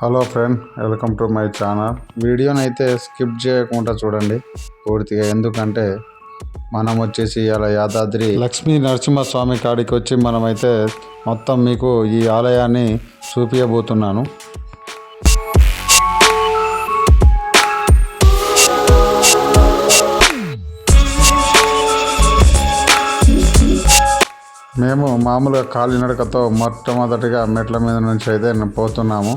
Hello friend welcome to my channel వీడియోని అయితే skip చేయకుండా చూడండి. పూర్తిగా ఎందుకంటే మనం వచ్చేసి ఇలా యాదాద్రి లక్ష్మీ నరసింహస్వామి కాడికి వచ్చి మనమైతే మొత్తం మీకు ఈ ఆలయాన్ని చూపించబోతున్నాను మేము మామూలుగా కాలినడకతో మొట్టమొదటిగా మెట్ల మీద నుంచి అయితే పోతున్నాము.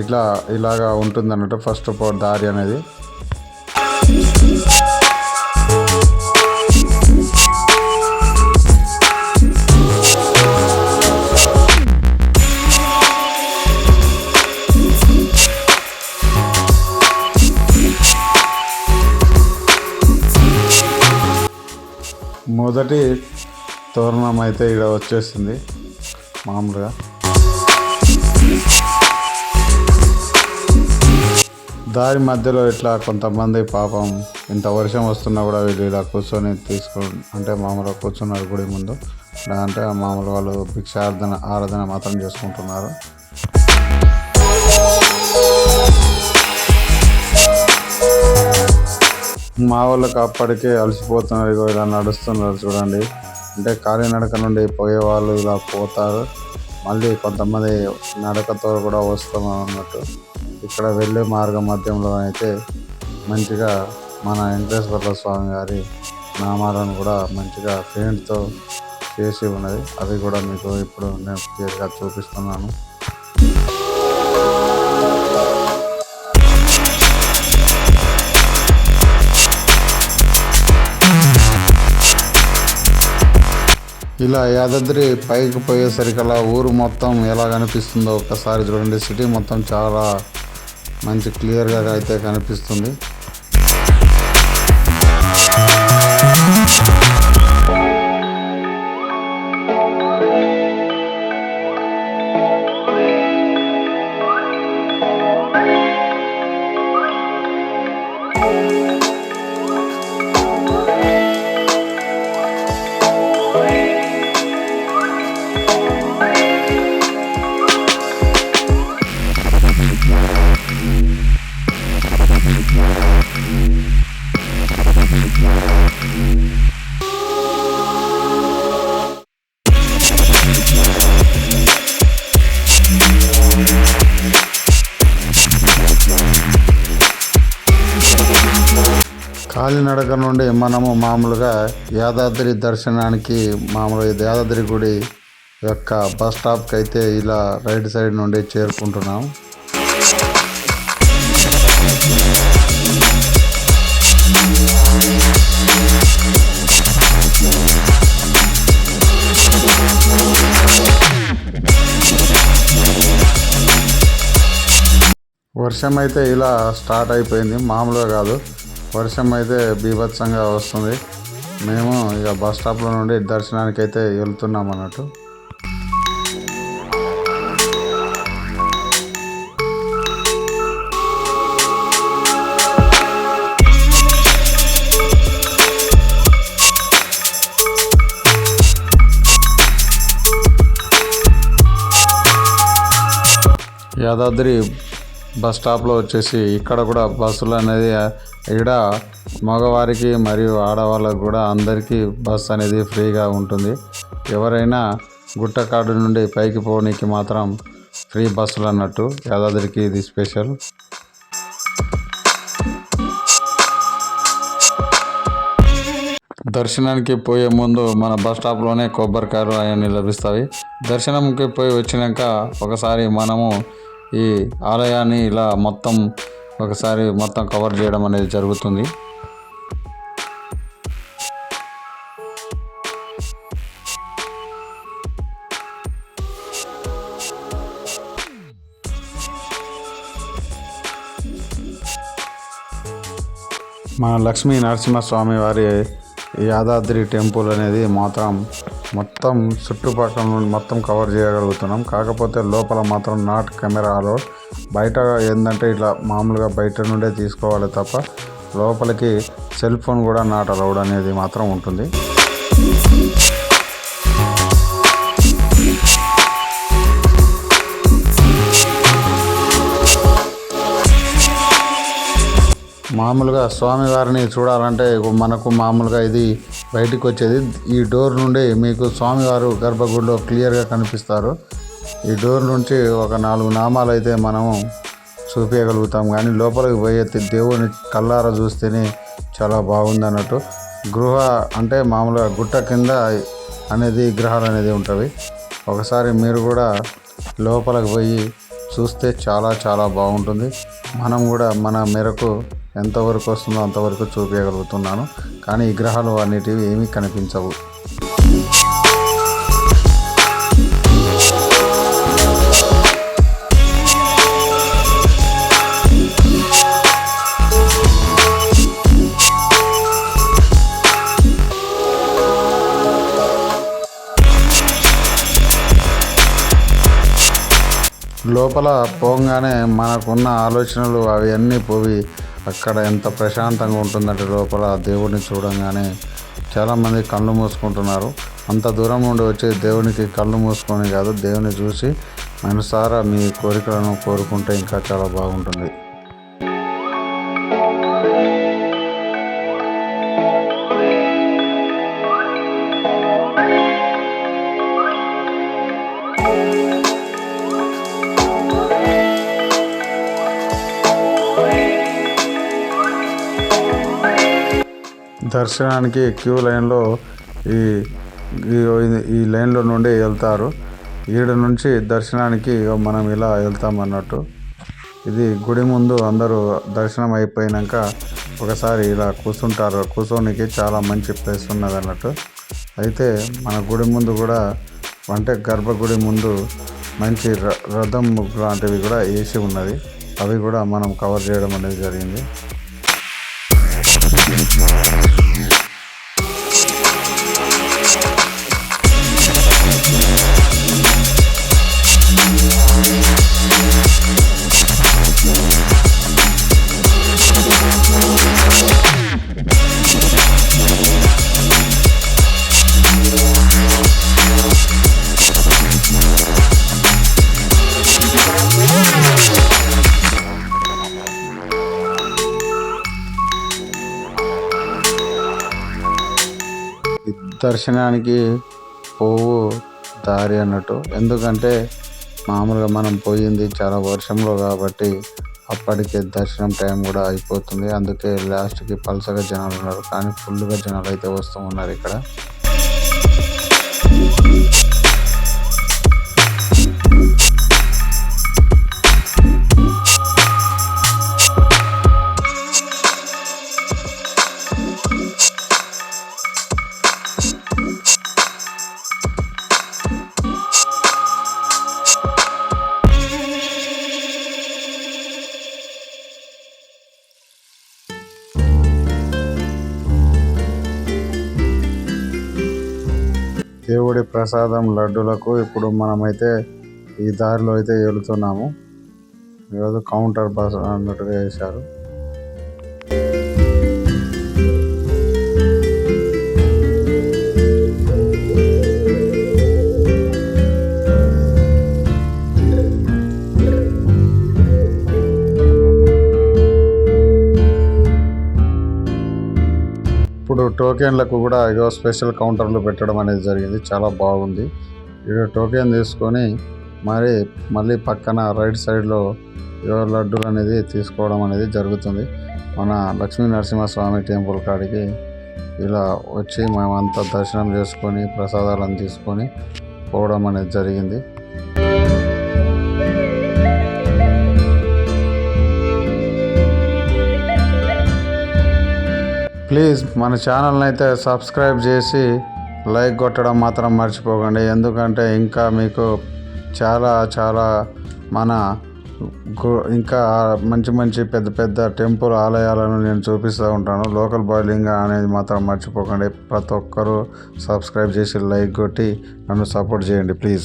ఇట్లా ఇలాగా ఉంటుంది అన్నట్టు ఫస్ట్ ఆఫ్ దారి అనేది. మొదటి తోరణం అయితే ఇక్కడ వచ్చేసింది. మామూలుగా. దారి మధ్యలో ఇట్లా కొంతమంది పాపం ఇంత వర్షం వస్తున్నా కూడా వీళ్ళు ఇలా కూర్చొని తీసుకో అంటే మామూలుగా కూర్చున్నారు గుడి ముందు. ఇలా అంటే మామూలు వాళ్ళు భిక్షార్థన ఆరాధన మాత్రం చేసుకుంటున్నారు. మా వాళ్ళకి అప్పటికే అలసిపోతున్నారు ఇగో ఇలా నడుస్తున్నారు చూడండి. అంటే కాలినడక నుండి పోయే వాళ్ళు ఇలా పోతారు. మళ్ళీ కొంతమంది నడకతో కూడా వస్తాం అన్నట్టు ఇక్కడ వెళ్ళే మార్గం మధ్యంలో అయితే మంచిగా మన వెంకటేశ్వర స్వామి గారి నామాలను కూడా మంచిగా పెయింట్తో చేసి ఉన్నది. అది కూడా మీకు ఇప్పుడు నేను క్లియర్గా చూపిస్తున్నాను. ఇలా యాదాద్రి పైకి పోయేసరికల్లా ఊరు మొత్తం ఎలా కనిపిస్తుందో ఒక్కసారి చూడండి. సిటీ మొత్తం చాలా మంచి క్లియర్గా అయితే కనిపిస్తుంది. కాలినడక నుండి మనము మామూలుగా యాదాద్రి దర్శనానికి మామూలుగా యాదాద్రి గుడి యొక్క బస్ స్టాప్కి అయితే ఇలా రైట్ సైడ్ నుండి చేరుకుంటున్నాం. వర్షం అయితే ఇలా స్టార్ట్ అయిపోయింది. మామూలుగా కాదు. వర్షం అయితే బీభత్సంగా వస్తుంది. మేము ఇక బస్ స్టాప్లో నుండి దర్శనానికి అయితే వెళ్తున్నాం అన్నట్టు. యాదాద్రి బస్ స్టాప్లో వచ్చేసి ఇక్కడ కూడా బస్సులు అనేది ఇక్కడ మగవారికి మరియు ఆడవాళ్ళకు కూడా అందరికీ బస్ అనేది ఫ్రీగా ఉంటుంది. ఎవరైనా గుట్టకాడు నుండి పైకి పోనీకి మాత్రం ఫ్రీ బస్సులు అన్నట్టు యాదాద్రికి ఇది స్పెషల్. దర్శనానికి పోయే ముందు మన బస్ స్టాప్లోనే కొబ్బరికాయలు అవన్నీ లభిస్తాయి. దర్శనంకి పోయి వచ్చినాక ఒకసారి మనము ఈ ఆలయాన్ని ఇలా మొత్తం ఒకసారి మొత్తం కవర్ చేయడం అనేది జరుగుతుంది. మన లక్ష్మీ నరసింహస్వామి వారి యాదాద్రి టెంపుల్ అనేది మాత్రం మొత్తం చుట్టుపక్కల నుండి మొత్తం కవర్ చేయగలుగుతున్నాం. కాకపోతే లోపల మాత్రం నాట్ కెమెరా బయట ఏంటంటే ఇట్లా మామూలుగా బయట నుండే తీసుకోవాలి తప్ప లోపలికి సెల్ ఫోన్ కూడా నాట్ అలౌడ్ అనేది మాత్రం ఉంటుంది. మామూలుగా స్వామివారిని చూడాలంటే మనకు మామూలుగా ఇది బయటికి వచ్చేది ఈ డోర్ నుండి మీకు స్వామివారు గర్భగుడిలో క్లియర్గా కనిపిస్తారు. ఈ డోర్ నుంచి ఒక నాలుగు నామాలు అయితే మనము చూపించగలుగుతాం కానీ లోపలికి పోయే దేవుని కల్లార చూస్తేనే చాలా బాగుంది అన్నట్టు గృహ అంటే మామూలుగా గుట్ట కింద అనేది గ్రహాలు అనేది ఉంటుంది ఒకసారి మీరు కూడా లోపలికి పోయి చూస్తే చాలా చాలా బాగుంటుంది. మనం కూడా మన మేరకు ఎంతవరకు వస్తుందో అంతవరకు చూపించగలుగుతున్నాను. కానీ ఈ గ్రహాలు అనేటివి ఏమీ కనిపించవు. లోపల పోగానే మనకున్న ఆలోచనలు అవి అన్నీ పోయి అక్కడ ఎంత ప్రశాంతంగా ఉంటుందంటే లోపల దేవుడిని చూడంగానే చాలామంది కళ్ళు మూసుకుంటున్నారు. అంత దూరం నుండి వచ్చి దేవునికి కళ్ళు మూసుకొని కాదు దేవుని చూసి మనసారా మీ కోరికలను కోరుకుంటే ఇంకా చాలా బాగుంటుంది. దర్శనానికి క్యూ లైన్లో ఈ ఈ- ఈ లైన్లో నుండి వెళ్తారు. ఈడ నుంచి దర్శనానికి మనం ఇలా వెళ్తాం అన్నట్టు. ఇది గుడి ముందు అందరూ దర్శనం అయిపోయినాక ఒకసారి ఇలా కూర్చుంటారు. కూర్చోనికి చాలా మంచి ప్లేస్ ఉన్నది అన్నట్టు. అయితే మన గుడి ముందు కూడా అంటే గర్భగుడి ముందు మంచి ర- రథం లాంటివి కూడా వేసి ఉన్నది. అవి కూడా మనం కవర్ చేయడం అనేది జరిగింది. దర్శనానికి పోవు దారి అన్నట్టు. ఎందుకంటే మామూలుగా మనం పోయింది చాలా వర్షంలో కాబట్టి అప్పటికే దర్శనం టైం కూడా అయిపోతుంది. అందుకే లాస్ట్కి పలసగా జనాలు ఉన్నారు కానీ ఫుల్గా జనాలు అయితే వస్తూ ఉన్నారు ఇక్కడ. ప్రసాదం లడ్డులకు ఇప్పుడు మనమైతే ఈ దారిలో అయితే వెళుతున్నాము ఈరోజు కౌంటర్ బస్ అన్నట్టుగా వేశారు టోకెన్లకు కూడా ఏదో స్పెషల్ కౌంటర్లు పెట్టడం అనేది జరిగింది. చాలా బాగుంది. ఇక టోకెన్ తీసుకొని మరి మళ్ళీ పక్కన రైట్ సైడ్లో ఏదో లడ్డూలు అనేది తీసుకోవడం అనేది జరుగుతుంది. మన లక్ష్మీ నరసింహస్వామి టెంపుల్ కాడికి ఇలా వచ్చి మేమంతా దర్శనం చేసుకొని ప్రసాదాలను తీసుకొని పోవడం అనేది జరిగింది. ప్లీజ్ మన ఛానల్ని అయితే సబ్స్క్రైబ్ చేసి లైక్ కొట్టడం మాత్రం మర్చిపోకండి. ఎందుకంటే ఇంకా మీకు చాలా చాలా మన గు- ఇంకా మంచి మంచి పెద్ద పెద్ద టెంపుల్ ఆలయాలను నేను చూపిస్తూ ఉంటాను. లోకల్ బాయిలింగ్ అనేది మాత్రం మర్చిపోకండి. ప్రతి ఒక్కరూ సబ్స్క్రైబ్ చేసి లైక్ కొట్టి నన్ను సపోర్ట్ చేయండి ప్లీజ్.